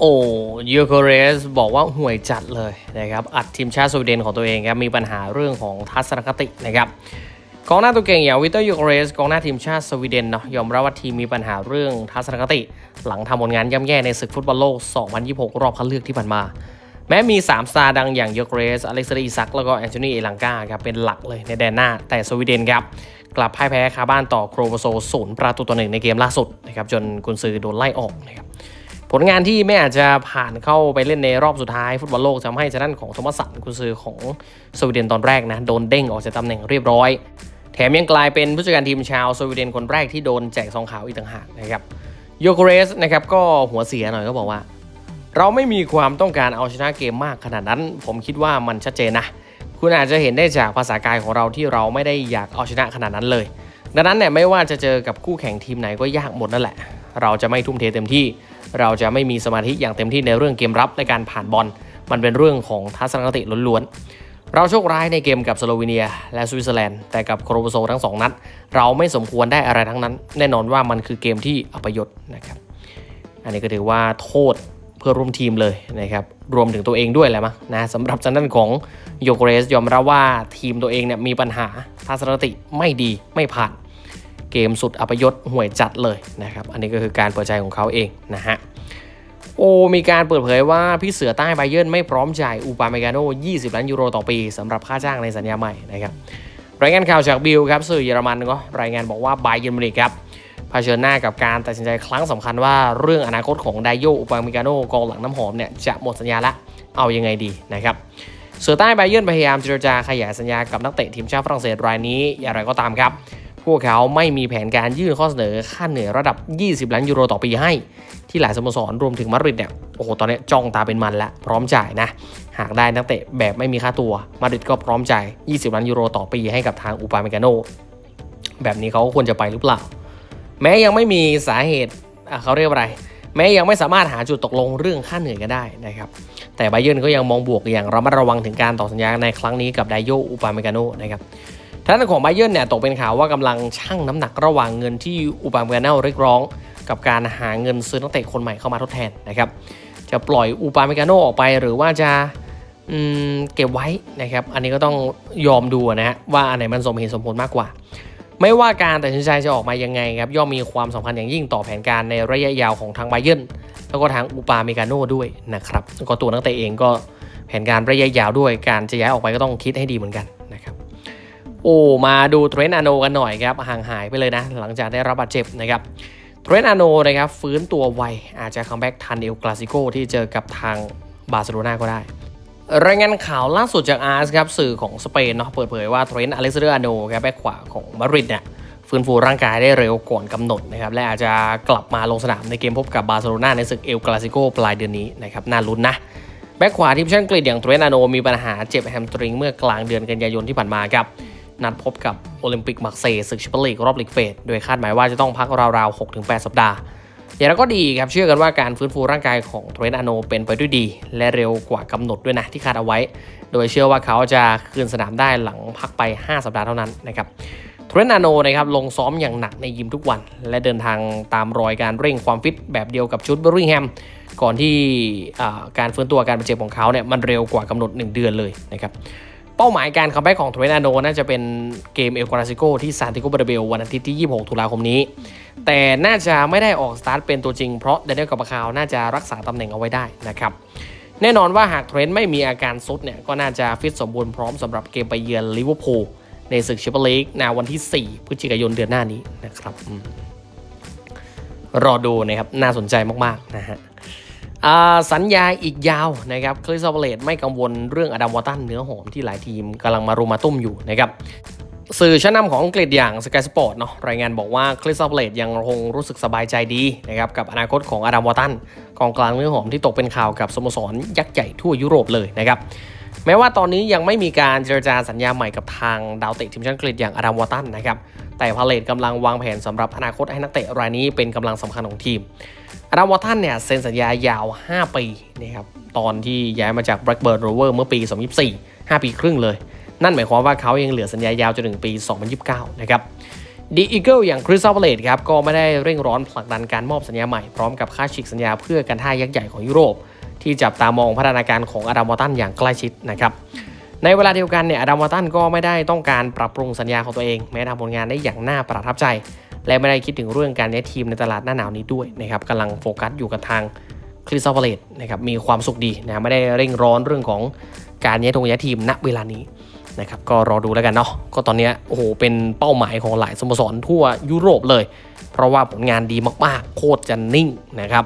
โอ้ยูโคเรสบอกว่าห่วยจัดเลยนะครับ อัดทีมชาติสวีเดนของตัวเองครับ มีปัญหาเรื่องของทัศนคตินะครับกองหน้าตัวเก่งอย่างวิเตอร์ยูโคเรสกองหน้าทีมชาติสวีเดนเนาะยอมรับว่าทีมมีปัญหาเรื่องทัศนคติ หลังทำผลงานย่ำแย่ในศึกฟุตบอลโลก 2026 รอบคัดเลือกที่ผ่านมา แม้มี 3 สตาร์ดังอย่างยูโคเรสอเล็กซานเดอร์ซัก แล้วก็แอนโทนีเอลังกาครับเป็นหลักเลยในแดนหน้าแต่สวีเดนครับกลับพ่ายแพ้คาบ้านต่อโครโวโซศูนย์ประตูต่อหนึ่งในเกมล่าสุดนะครับจนกุนซือโดนไล่ออกนะครับ ผลงานที่ไม่อาจจะผ่านเข้าไปเล่นในรอบสุดท้าย ฟุตบอลโลกทำให้ชด้านของโทมัสสันกุซือของสวีเดนตอนแรกนะโดนเด้งออกจากตำแหน่งเรียบร้อย แถมยังกลายเป็นผู้จัดการทีมชาวสวีเดนคนแรกที่โดนแจกซองขาวอีกต่างหากนะครับโยโกเรสนะครับก็หัวเสียหน่อยก็บอกว่า เราไม่มีความต้องการเอาชนะเกมมากขนาดนั้น ผมคิดว่ามันชัดเจนนะคุณอาจจะเห็นได้จากภาษากายของเราที่เราไม่ได้อยากเอาชนะขนาดนั้นเลย ดังนั้นเนี่ยไม่ว่าจะเจอกับคู่แข่งทีมไหนก็ยากหมดนั่นแหละ เราจะไม่ทุ่มเทเต็มที่ เราจะไม่มีสมาธิอย่างเต็มที่ในเรื่องเกมรับในการผ่านบอล มันเป็นเรื่องของทัศนคติล้วนๆ เราโชคร้ายในเกมกับสโลวีเนีย และสวิตเซอร์แลนด์ แต่กับโครโวโซทั้งสองนัด เราไม่สมควรได้อะไรทั้งนั้น แน่นอนว่ามันคือเกมที่อัปยศนะครับ อันนี้ก็ถือว่าโทษเพื่อร่วมทีมเลยนะครับ รวมถึงตัวเองด้วยแหละมั้งนะสำหรับทางด้านของโยโกเรสยอมรับว่าทีมตัวเองเนี่ยมีปัญหาทัศนคติไม่ดีไม่ผ่าน เกมสุดอัปยศห่วยจัดเลยนะครับ อันนี้ก็คือการเปิดใจของเขาเองนะฮะโอ้มีการเปิดเผยว่าพี่เสือใต้ไบเยิร์นไม่พร้อมจ่ายอูปาเมกาโน 20 ล้านยูโรต่อปีสำหรับค่าจ้างในสัญญาใหม่นะครับรายงานข่าวจากบิลครับสื่อเยอรมันก็รายงานบอกว่าไบเยิร์นมินิกครับเผชิญหน้ากับการตัดสินใจครั้งสำคัญว่าเรื่องอนาคตของไดโยอุปาเมกาโนกองหลังน้ำหอมเนี่ยจะหมดสัญญาละเอายังไงดีนะครับเสือใต้ไบเยิร์นพยายามเจรจาขยายสัญญากับนักเตะทีมชาติฝรั่งเศสรายนี้อย่างไรก็ตามครับ พวกเขาไม่มีแผนการยื่นข้อเสนอค่าเหนื่อยระดับ 20 ล้านยูโรต่อปีให้ ที่หลายสโมสรรวมถึงมาดริดเนี่ยโอ้โหตอนนี้จ้องตาเป็นมันแล้วพร้อมจ่ายนะ หากได้นักเตะแบบไม่มีค่าตัวมาดริดก็พร้อมจ่าย 20 ล้านยูโรต่อปีให้กับทางอุปาเมกาโนแบบนี้เขาควรจะไปหรือเปล่า แม้ยังไม่มีสาเหตุเขาเรียกว่าอะไร แม้ยังไม่สามารถหาจุดตกลงเรื่องค่าเหนื่อยกันได้นะครับแต่ไบเยิร์นก็ยังมองบวกอย่างระมัดระวังถึงการต่อสัญญาในครั้งนี้กับไดโยอุปาเมกาโนนะครับ ทางด้านของไบเยิร์นเนี่ยตกเป็นข่าวว่ากำลังชั่งน้ำหนักระหว่างเงินที่อุปาเมกาโนเรียกร้อง กับการหาเงินซื้อนักเตะคนใหม่เข้ามาทดแทนนะครับจะปล่อยอุปาเมกาโนออกไปหรือว่าจะเก็บไว้นะครับ อันนี้ก็ต้องยอมดูนะฮะว่าอันไหนมันสมเหตุสมผลมากกว่า ไม่ว่าการตัดสินใจจะออกมายังไงครับย่อมมีความสำคัญอย่างยิ่งต่อแผนการในระยะยาวของทางไบเยิร์นแล้วก็ทางอุปาเมกาโนด้วยนะครับแล้วก็ตัวนักเตะเองก็แผนการระยะยาวด้วย การจะย้ายออกไปก็ต้องคิดให้ดีเหมือนกัน โอ้มาดูเทรนต์อโนกันหน่อยครับห่างหายไปเลยนะ หลังจากได้รับบาดเจ็บนะครับเทรนต์อโนนะครับฟื้นตัวไวอาจจะคัมแบ็กทันเอลคลาสิโกที่เจอกับทางบาร์เซโลนาก็ได้รายงานข่าวล่าสุดจากอาร์สครับสื่อของสเปนเนาะเปิดเผยว่าเทรนต์อเล็กซานเดอร์อโนครับแบ็กขวาของมาดริดเนี่ยฟื้นฟูร่างกายได้เร็วก่อนกำหนดนะครับและอาจจะกลับมาลงสนามในเกมพบกับบาร์เซโลนาในศึกเอลคลาสิโกปลายเดือนนี้นะครับน่าลุ้นนะแบ็กขวาทีมชาติอังกฤษอย่างเทรนต์อโนมีปัญหาเจ็บแฮมสตริงเมื่อกลางเดือนกันยายนที่ผ่านมาครับ นัดพบกับโอลิมปิกมักเซย์ศึกแชมเปี้ยนลีกรอบลีกเฟสโดยคาดหมายว่าจะต้องพักราวๆ6-8 สัปดาห์อย่างไรก็ดีครับเชื่อกันว่าการฟื้นฟูร่างกายของเทรนต์อาโนเป็นไปด้วยดี และเร็วกว่ากำหนดด้วยนะที่คาดเอาไว้ โดยเชื่อว่าเขาจะคืนสนามได้หลังพักไป 5 สัปดาห์เท่านั้นนะครับเทรนต์อาโนนะครับลงซ้อมอย่างหนักในยิมทุกวัน และเดินทางตามรอยการเร่งความฟิตแบบเดียวกับชุดเบอร์ริงแฮมก่อนที่การฟื้นตัวการบาดเจ็บของเขาเนี่ยมันเร็วกว่ากำหนด 1 เดือนเลยนะครับ เป้าหมายการคัมแบ็กของเทรนต์อาโนน่าจะเป็นเกมเอลคลาสิโกที่ซานติโกบาเบลวันอาทิตย์ที่ 26 ตุลาคมนี้ แต่น่าจะไม่ได้ออกสตาร์ทเป็นตัวจริงเพราะเดนเนลกับคาวน่าจะรักษาตำแหน่งเอาไว้ได้นะครับแน่นอนว่าหากเทรนต์ไม่มีอาการซุดเนี่ยก็น่าจะฟิตสมบูรณ์พร้อมสำหรับเกมไปเยือนลิเวอร์พูลในศึกแชมเปี้ยนลีกในวันที่ 4 พฤศจิกายนเดือนหน้านี้นะครับรอดูนะครับน่าสนใจมากๆนะฮะ สัญญาอีกยาวนะครับคริสซอลเลตไม่กังวลเรื่องอดัมวอตันเนื้อหอมที่หลายทีมกำลังมารุมมาตุ้มอยู่นะครับสื่อชั้นนำของอังกฤษอย่าง Sky Sport เนาะรายงานบอกว่าคริสซอลเลตยังคงรู้สึกสบายใจดีนะครับกับอนาคตของอดัมวอตันกองกลางเนื้อหอมที่ตกเป็นข่าวกับสโมสรยักษ์ใหญ่ทั่วยุโรปเลยนะครับ แม้ว่าตอนนี้ยังไม่มีการเจรจาสัญญาใหม่กับทางดาวเตะทีมชาติอังกฤษอย่างอดัมวอตันนะครับแต่พาเลตกำลังวางแผนสำหรับอนาคตให้นักเตะรายนี้เป็นกำลังสำคัญของทีมอดัมวอตันเนี่ยเซ็นสัญญายาว 5 ปีนะครับตอนที่ย้ายมาจาก Blackburn Rover เมื่อปี 2024 5 ปีครึ่งเลย นั่นหมายความว่าเขายังเหลือสัญญายาวจนถึงปี 2029 นะครับดีอีเกิลอย่างคริสซัลเลตครับก็ไม่ได้เร่งร้อนผลักดันการมอบสัญญาใหม่ พร้อมกับค่าฉีกสัญญาเพื่อการท่ายักษ์ใหญ่ของยุโรป ที่จับตามองพัฒนาการของอดัมวอตันอย่างใกล้ชิดนะครับในเวลาเดียวกันเนี่ยอดัมวอตันก็ไม่ได้ต้องการปรับปรุงสัญญาของตัวเอง แม้ทำผลงานได้อย่างน่าประทับใจ และไม่ได้คิดถึงเรื่องการย้ายทีมในตลาดหน้าหนาวนี้ด้วยนะครับกำลังโฟกัสอยู่กับทางคริสตัลพาเลตนะครับมีความสุขดีนะไม่ได้เร่งร้อนเรื่องของการย้ายทงย้ายทีมณเวลานี้นะครับก็รอดูแล้วกันเนาะก็ตอนนี้โอ้โหเป็นเป้าหมายของหลายสโมสรทั่วยุโรปเลย เพราะว่าผลงานดีมากๆ โคตรจะนิ่งนะครับ